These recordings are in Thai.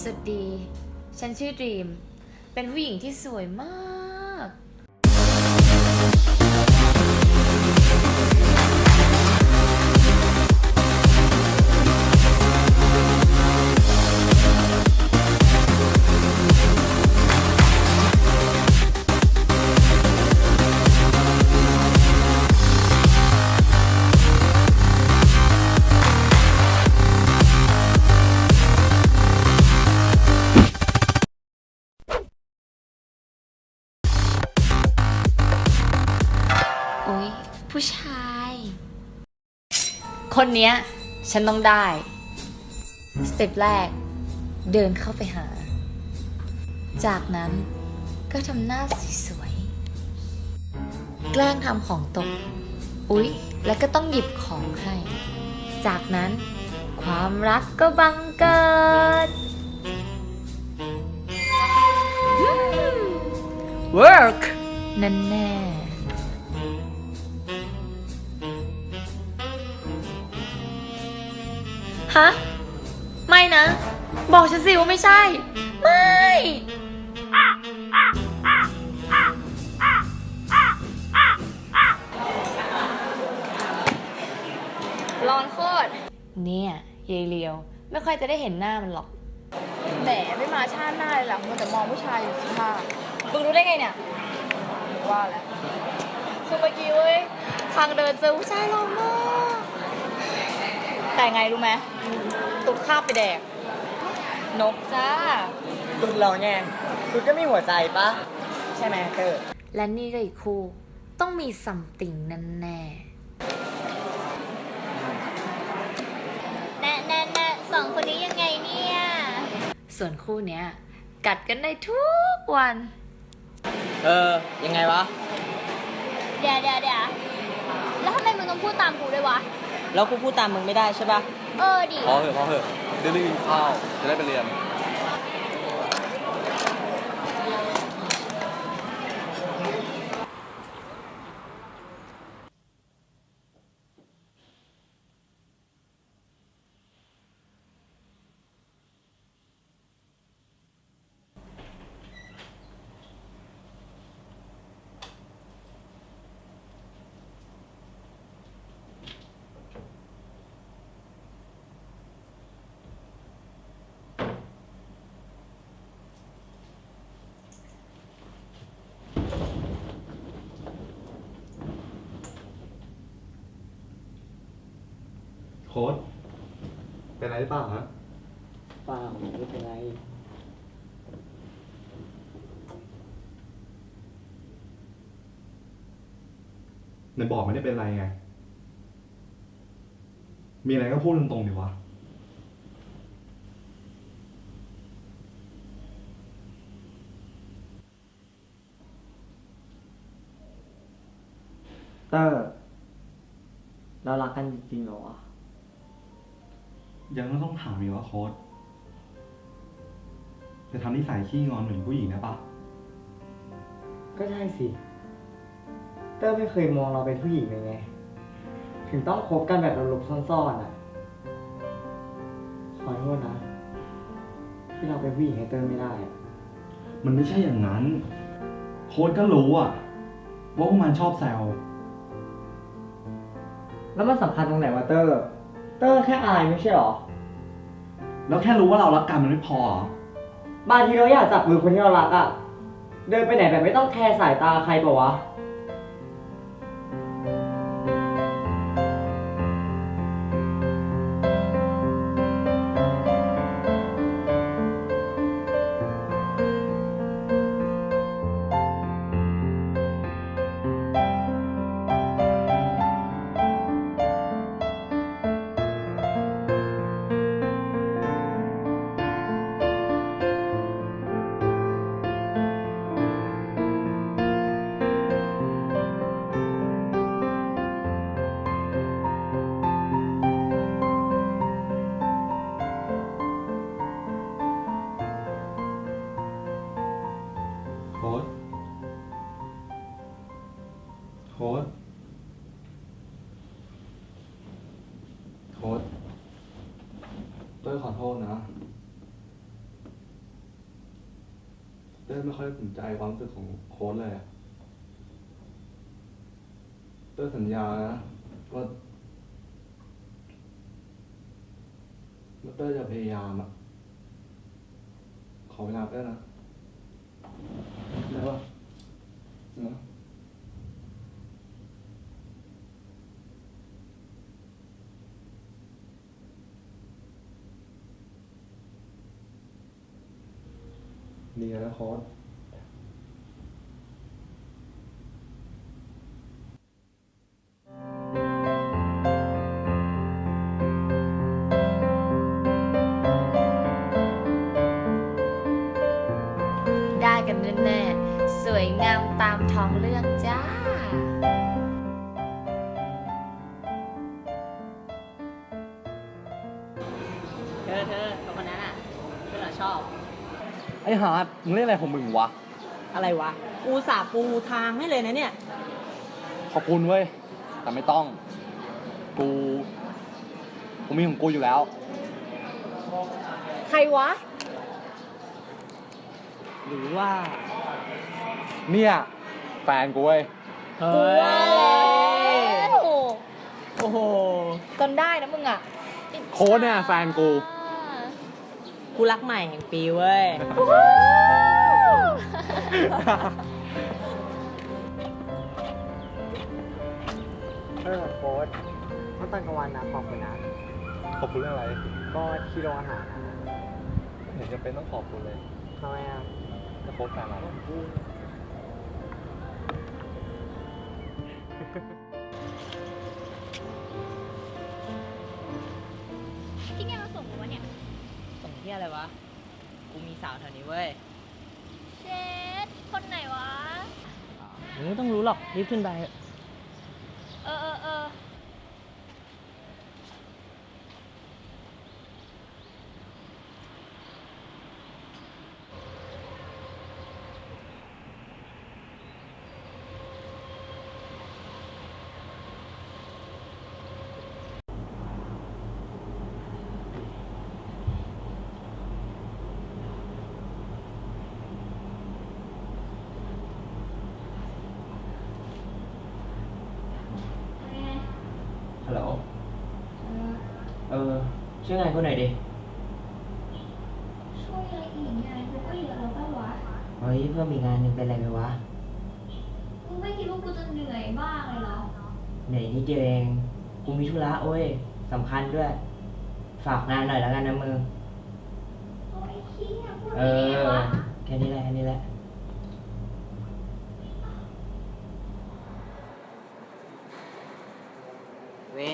สวัสดี ฉันชื่อดรีม เป็นผู้หญิงที่สวยมาก คนเนี้ย ฉันต้องได้ สเต็ปแรก เดินเข้าไปหา จากนั้นก็ทำหน้าสวยๆแกล้งทำของตก อุ๊ย แล้วก็ต้องหยิบของให้ จากนั้น ความรักก็บังเกิด work นั่นแน่ ฮะ ไม่นะ บอกฉันสิว่าไม่ใช่ ไม่ ร้อนโคตร เนี่ยยายเลียว ไม่ค่อยจะได้เห็นหน้ามันหรอก แหมไม่มาชาติหน้าเลยหลังมัวแต่มองผู้ชายอยู่สิค่ะมึงรู้ได้ไงเนี่ย ว่าแล้วคือเมื่อกี้เว้ย ทางเดินเจอผู้ชายหล่อมาก แต่ไงรู้ไหมตุดข้าบไปแดก นกจ้าตุดเราไงตุดก็มีหัวใจปะใช่ไหมเตอร์และนี่ก็อีกคู่ ต้องมีซัมติงแน่แน่แน่แน่แน่สองคนนี้ยังไงเนี่ยๆส่วนคู่เนี้ย กัดกันได้ทุกวัน เออ ยังไงวะ เดี๋ยวเดี๋ยวเดี๋ยวแล้วทำไมมึงต้องพูดตามกูด้วยวะ แล้วกูพูดตามมึงไม่ได้ใช่ปะเออดิ พอเถอะพอเถอะเดี๋ยวรีบกินข้าวจะได้ไปเรียน โค้ดเป็นอะไรหรือเปล่าฮะเปล่าไม่เป็นไรในบอกไม่ได้เป็นไรไง มีอะไรก็พูดตรงๆดีวะ เตอร์เรารักกันจริงๆเหรอวะ ยังต้องถามอีกว่าโค้ดจะทำนิสัยขี้งอนเหมือนผู้หญิงนะปะก็ใช่สิ เตอร์ไม่เคยมองเราเป็นผู้หญิงเลยไง ถึงต้องคบกันแบบหลบๆซ่อนๆอะ ขอโทษนะ ที่เราเป็นผู้หญิงให้เตอร์ไม่ได้อะมันไม่ใช่อย่างนั้น โค้ดก็รู้อะว่าพวกมันชอบแซวแล้วมันสำคัญตรงไหนวะเตอร์ เตอร์แค่อายไม่ใช่หรอ แล้วแค่รู้ว่าเรารักกันมันไม่พอเหรอบางทีเราอยากจับมือคนที่เรารักอะเดินไปไหนแบบไม่ต้องแคร์สายตาใครเปล่าวะ โค้ดเต้ยขอโทษนะเต้ยไม่ค่อยสนใจความรู้สึกของโค้ดเลยเต้ยสัญญานะว่าเต้ยจะพยายามอะขอเวลาเต้ยนะ ดีนะโค้ดได้กันแน่ๆสวยงามตามท้องเรื่องจ้า อ้ฮาร์ดมึงเล่นอะไรของมึงวะ อะไรวะ กูสาปูทางให้เลยนะเนี่ย ขอบคุณเว้ย แต่ไม่ต้อง กูกูมีของกูอยู่แล้ว ใครวะ หรือว่า เนี่ยแฟนกูเว้ย เฮ้กูว่าแล้วโอ้โห จนได้นะมึงอะ โค้ดเนี่ยแฟนกู กูรักใหม่แห่งปีเว้ย เออโค้ดเมื่อตอนกลางวันนะขอบคุณนะ ขอบคุณเรื่องอะไรก็ที่โรงอาหารนะไม่เห็นจะเป็นต้องขอบคุณเลยทำไมอะจะโค้ดแฟนเรา ส่งที่อะไรวะ กูมีสาวแถวนี้เว้ย เชดคนไหนวะ มึงไม่ต้องรู้หรอก รีบขึ้นไปเออเออเออ ฮัลโหล เออ ช่วยงานกูหน่อยดิ ช่วยอะไรอีกงานกูก็เยอะแล้วป่ะวะเฮ้ยเพื่อนมีงานหนึงเป็นไรไหมวะมึงไม่คิดว่ากูจะเหนื่อยบ้างเลยเหรอเหนื่อยนิดเดียวเอง กูมีธุระโอ้ยสำคัญด้วย ฝากงานหน่อยแล้วกันนะมึง โอ้ยเฮียพูดเอไม่ได้อวะ แค่นี้แหละแค่นี้แหละ เว้ย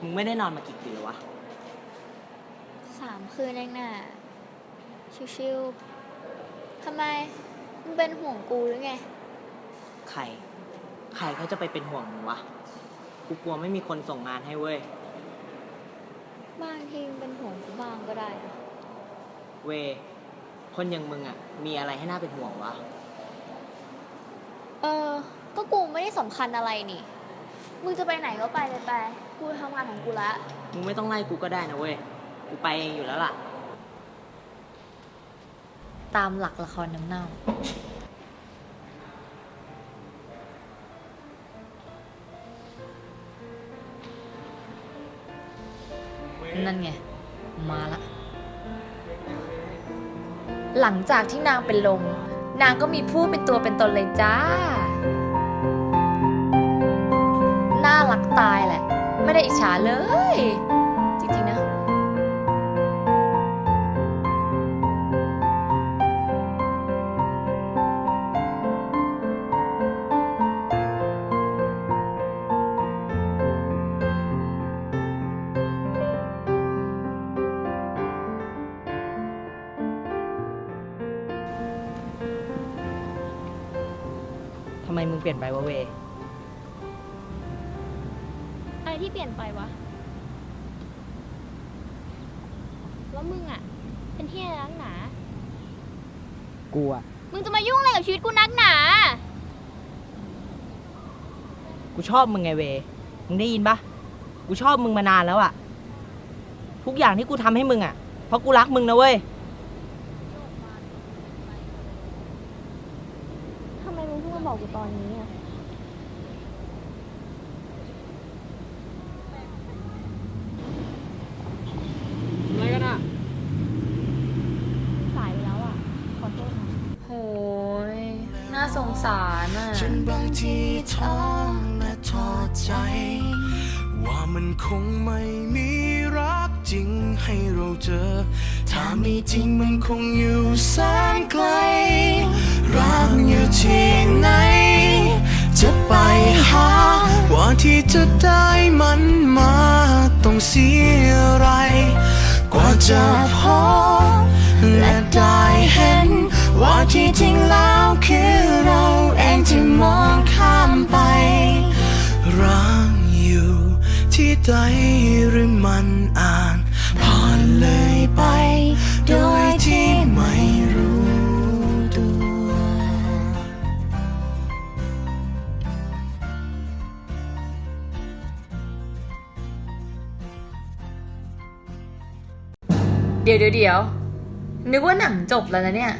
มึงไม่ได้นอนมากี่คืนแล้ววะ สามคืนเองน่ะ ชิวๆทำไม มึงเป็นห่วงกูหรือไง ใคร ใครเขาจะไปเป็นห่วงมึงวะ กูกลัวไม่มีคนส่งงานให้เว้ย บางทีมึงเป็นห่วงกูบ้างก็ได้นะเว้ยคนอย่างมึงอะมีอะไรให้น่าเป็นห่วงวะ เออ ก็กูไม่ได้สำคัญอะไรนี่ มึงจะไปไหนก็ไปเลยไป กูทำงานของกูละมึงไม่ต้องไล่กูก็ได้นะเว้ย กูไปเองอยู่แล้วล่ะ ตามหลักละครน้ำเน่า นั่นไง มาละ หลังจากที่นางเป็นลม นางก็มีผู้เป็นตัวเป็นตนเลยจ้า น่ารักตายแหละ ไม่ได้อิจฉาเลย จริงๆนะทำไมมึงเปลี่ยนไปวะเว อะไรที่เปลี่ยนไปวะ แล้วมึงอะเป็นที่อรนักหนา กูอะมึงจะมายุ่งอะไรกับชีวิตกูนักหนา กูชอบมึงไงเว มึงได้ยินปะกูชอบมึงมานานแล้วอะทุกอย่างที่กูทำให้มึงอะเพราะกูรักมึงนะเว้ย ทำไมมึงเพิ่งมาบอกกูตอนนี้อะ สารอะจนบางทีท้อและท้อใจ ว่ามันคงไม่มีรักจริงให้เราเจอ ถ้ามีจริงมันคงอยู่แสนไกล รักอยู่ที่ไหน จะไปหากว่าที่จะได้มันมาต้องเสียอะไร กว่าจะพบและได้เห็น ว่าที่จริงแล้วคือเราเองที่มองข้ามไปรักอยู่ที่ใดหรือมันอ่านผ่านเลยไป โดยที่ไม่รู้ตัวเดี๋ยวเดี๋ยวเดี๋ยวนึกว่าหนังจบแล้วนะเนี่ย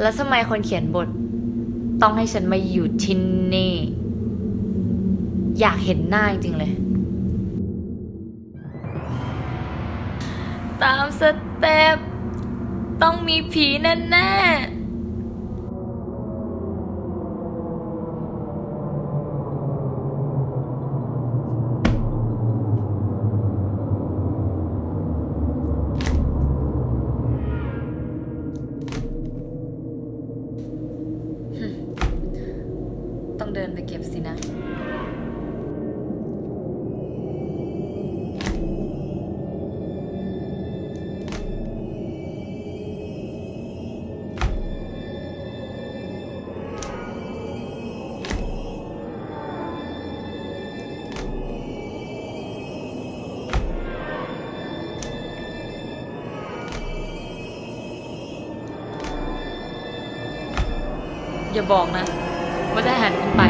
แล้วทำไมคนเขียนบท ต้องให้ฉันมาอยู่ที่นี่ อยากเห็นหน้าจริงเลย ตามสเต็ปต้องมีผีแน่ๆ ดินไปเก็บสินะอย่าบอกนะ ว่าจะหันขึ้นไป